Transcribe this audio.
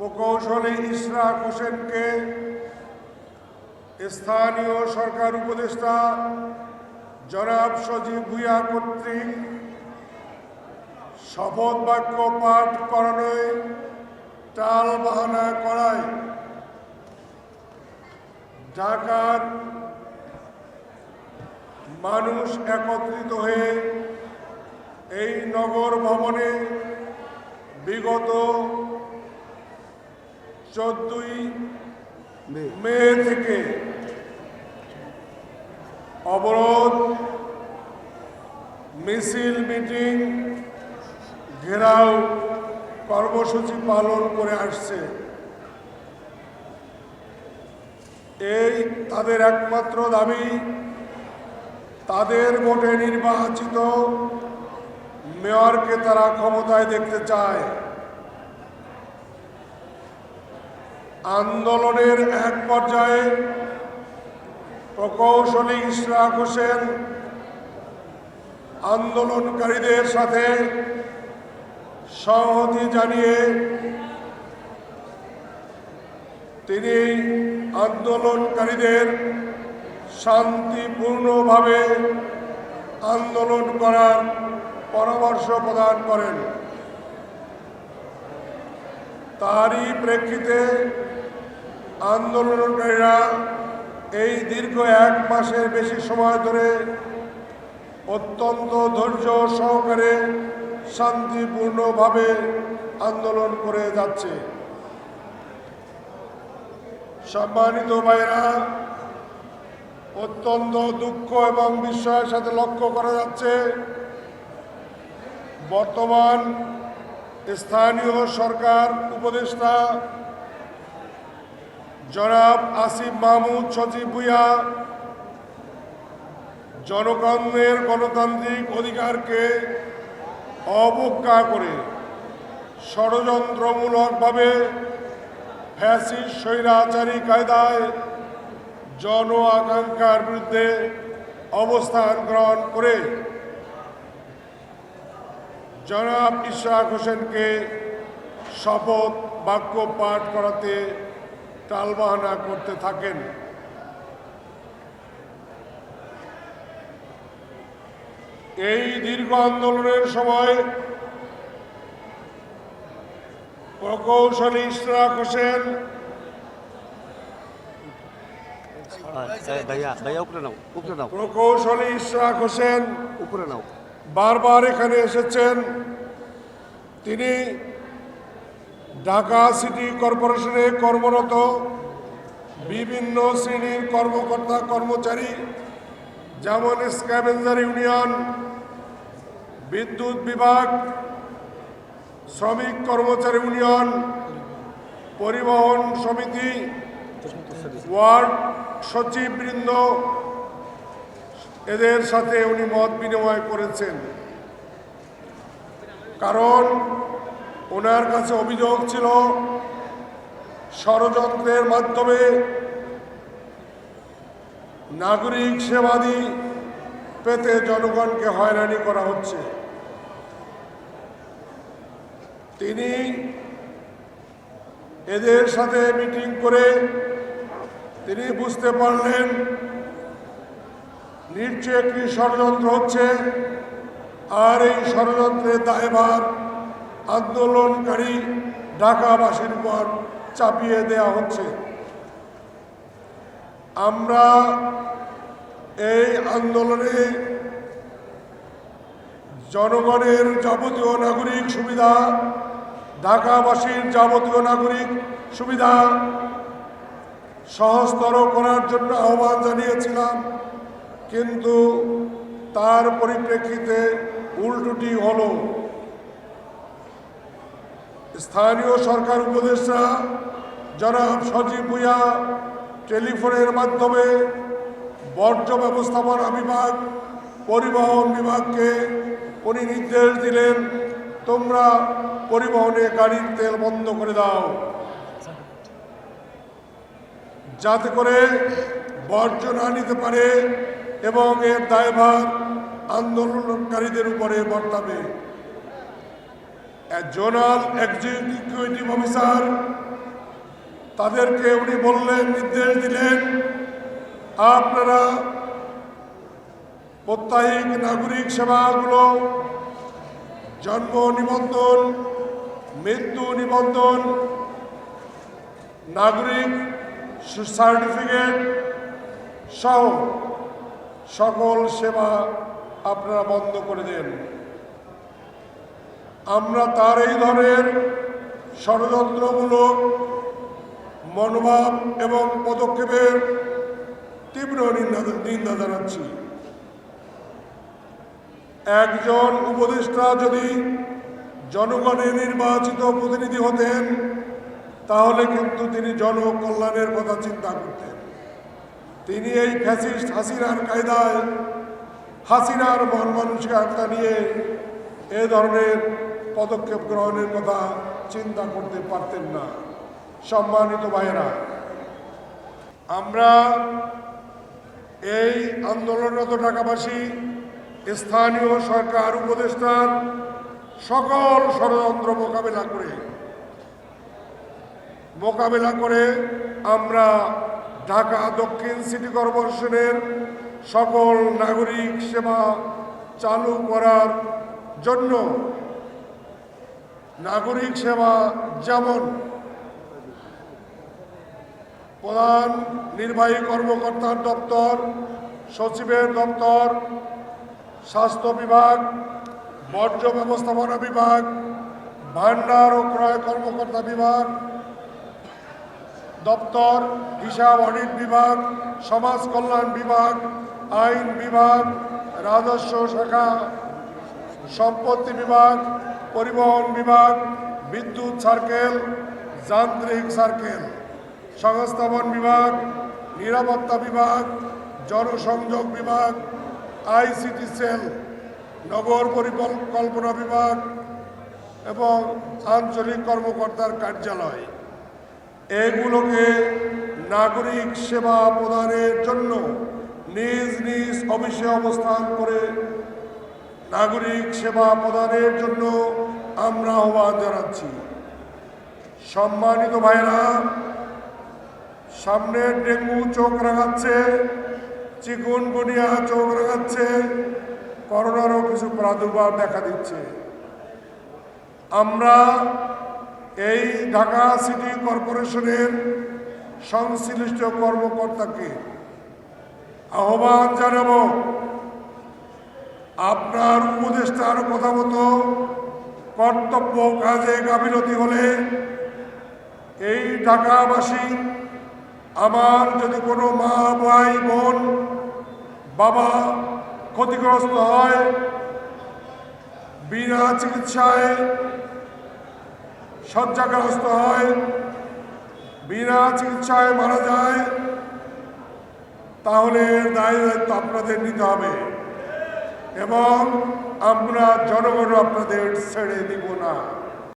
প্রকৌশলী ইশরাক হোসেনকে স্থানীয় সরকার উপদেষ্টা জনাব সজীব ভুইয়া কর্তৃক শপথ বাক্য পাঠ করানোয় টাল বাহানা করায়। ঢাকার মানুষ একত্রিত হয়ে এই নগর ভবনে বিগত চোদ্দই মে। থেকে অবরোধ মিছিল মিটিং ঘেরাও কর্মসূচি পালন করে আসছে। এই তাদের একমাত্র দাবি তাদের ভোটে নির্বাচিত মেয়রকে তারা ক্ষমতায় দেখতে চায়। আন্দোলনের এক পর্যায়ে প্রকৌশলী ইশরাক হোসেন আন্দোলনকারীদের সাথে সংহতি জানিয়ে তিনি আন্দোলনকারীদের শান্তিপূর্ণভাবে আন্দোলন করার পরামর্শ প্রদান করেন। তারই প্রেক্ষিতে আন্দোলনকারীরা এই দীর্ঘ এক মাসের বেশি সময় ধরে অত্যন্ত ধৈর্য সহকারে শান্তিপূর্ণভাবে আন্দোলন করে যাচ্ছে। সম্মানিত ভাইরা অত্যন্ত দুঃখ এবং বিস্ময়ের সাথে লক্ষ্য করা যাচ্ছে, বর্তমান স্থানীয় সরকার উপদেষ্টা জনাব আসিফ মাহমুদ, সচিব ভুইয়া, জনগণের গণতান্ত্রিক অধিকারকে অবজ্ঞা করে ষড়যন্ত্রমূলকভাবে ফ্যাসিস স্বৈরাচারী কায়দায় জন আকাঙ্ক্ষার বিরুদ্ধে অবস্থান গ্রহণ করে জনাব ইশরাক হোসেনকে শপথ বাক্য পাঠ করাতে টালবাহানা করতে থাকেন। এই দীর্ঘ আন্দোলনের সময় প্রকৌশলী ইশরাক হোসেন প্রকৌশলী ইশরাক হোসেন উপরে নাও। বারবার এখানে এসেছেন। তিনি ঢাকা সিটি কর্পোরেশনে কর্মরত, বিভিন্ন শ্রেণির কর্মকর্তা, কর্মচারী, যেমন স্ক্যাভেঞ্জার ইউনিয়ন, বিদ্যুৎ বিভাগ, শ্রমিক কর্মচারী ইউনিয়ন, পরিবহন সমিতি, ওয়ার্ড সচিববৃন্দ এদের সাথে উনি মত বিনিময় করেছেন। কারণ ওনার কাছে অভিযোগ ছিল, ষড়যন্ত্রের মাধ্যমে নাগরিক সেবাদি পেতে জনগণকে হয়রানি করা হচ্ছে। তিনি এদের সাথে মিটিং করে তিনি বুঝতে পারলেন নিশ্চয় একটি ষড়যন্ত্র হচ্ছে, আর এই ষড়যন্ত্রের দায়ভার আন্দোলনকারী ঢাকাবাসীর উপর চাপিয়ে দেয়া হচ্ছে। আমরা এই আন্দোলনে জনগণের যাবতীয় নাগরিক সুবিধা, ঢাকাবাসীর যাবতীয় নাগরিক সুবিধা সহজতর করার জন্য আহ্বান জানিয়েছিলাম। কিন্তু তার পরিপ্রেক্ষিতে উল্টোটি হল। স্থানীয় সরকার উপদেষ্টা জনাব সজীব ভুইয়া টেলিফোনের মাধ্যমে বর্জ্য ব্যবস্থাপনা বিভাগ, পরিবহন বিভাগকে উনি নির্দেশ দিলেন, তোমরা পরিবহনে গাড়ির তেল বন্ধ করে দাও। যাতে করে বর্জ্য না নিতে পারে এবং এর দায়ভার আন্দোলনকারীদের উপরে বর্তাবে। জোনাল এক্সিকিউটিভ অফিসার, তাদেরকে উনি বললেন, নির্দেশ দিলেন, আপনারা প্রত্যাহিক নাগরিক সেবাগুলো, জন্ম নিবন্ধন, মৃত্যু নিবন্ধন, নাগরিক সার্টিফিকেট সহ সকল সেবা আপনারা বন্ধ করে দেন। আমরা তার এই ধরনের ষড়যন্ত্রমূলক মনোভাব এবং পদক্ষেপের তীব্র নিন্দা জানাচ্ছি। একজন উপদেষ্টা যদি জনগণের নির্বাচিত প্রতিনিধি হতেন, তাহলে কিন্তু তিনি জনকল্যাণের কথা চিন্তা করতেন। তিনি এই ফ্যাসিস্ট হাসিনার কায়দায় হাসিনার মন মানসিকতা নিয়ে এ ধরনের পদক্ষেপ গ্রহণের কথা চিন্তা করতে পারতেন না। সম্মানিত ভাইয়েরা, আমরা এই আন্দোলনরত ঢাকাবাসী, স্থানীয় সরকার, উপদেষ্টার সকল ষড়যন্ত্র মোকাবেলা করে মোকাবেলা করে আমরা ঢাকা দক্ষিণ সিটি কর্পোরেশনের সকল নাগরিক সেবা চালু করার জন্য নাগরিক সেবা যেমন প্রধান নির্বাহী কর্মকর্তার দপ্তর, সচিবের দপ্তর, স্বাস্থ্য বিভাগ, বর্জ্য ব্যবস্থাপনা বিভাগ, ভান্ডার ও ক্রয় কর্মকর্তা বিভাগ দপ্তর, হিসাব, অডিট বিভাগ, সমাজ কল্যাণ বিভাগ, আইন বিভাগ, রাজস্ব শাখা, সম্পত্তি বিভাগ, পরিবহন বিভাগ, বিদ্যুৎ সার্কেল, যান্ত্রিক সার্কেল, সংস্থাপন বিভাগ, নিরাপত্তা বিভাগ, জনসংযোগ বিভাগ, আইসিটি সেল, নগর পরিকল্পনা বিভাগ এবং আঞ্চলিক কর্মকর্তার কার্যালয়। এগুলোকে নাগরিক সেবা প্রদানের জন্য নিজ নিজ অফিসে অবস্থান করে নাগরিক সেবা প্রদানের জন্য আমরা আহ্বান জানাচ্ছি। সম্মানিত ভাইরা সামনে ডেঙ্গু চোখ রাখাচ্ছে চিকুনগুনিয়া চোখ রাখাচ্ছে করোনারও কিছু প্রাদুর্ভাব দেখা দিচ্ছে। আমরা এই ঢাকা সিটি কর্পোরেশনের সংশ্লিষ্ট কর্মকর্তাকে আহ্বান জানাব। আপনার উপদেষ্টার কথা মতো কর্তব্য কাজে গাফিলতি হলে এই ঢাকাবাসী আমার যদি কোনো মা, ভাই, বোন, বাবা ক্ষতিগ্রস্ত হয়, বিনা চিকিৎসায় শয্যাগ্রস্ত হয়, বিনা চিকিৎসায় মারা যায়, তাহলে দায় দায়িত্ব আপনাদের নিতে হবে। এবং আমরা জনগণ আপনাদের ছেড়ে দিব না।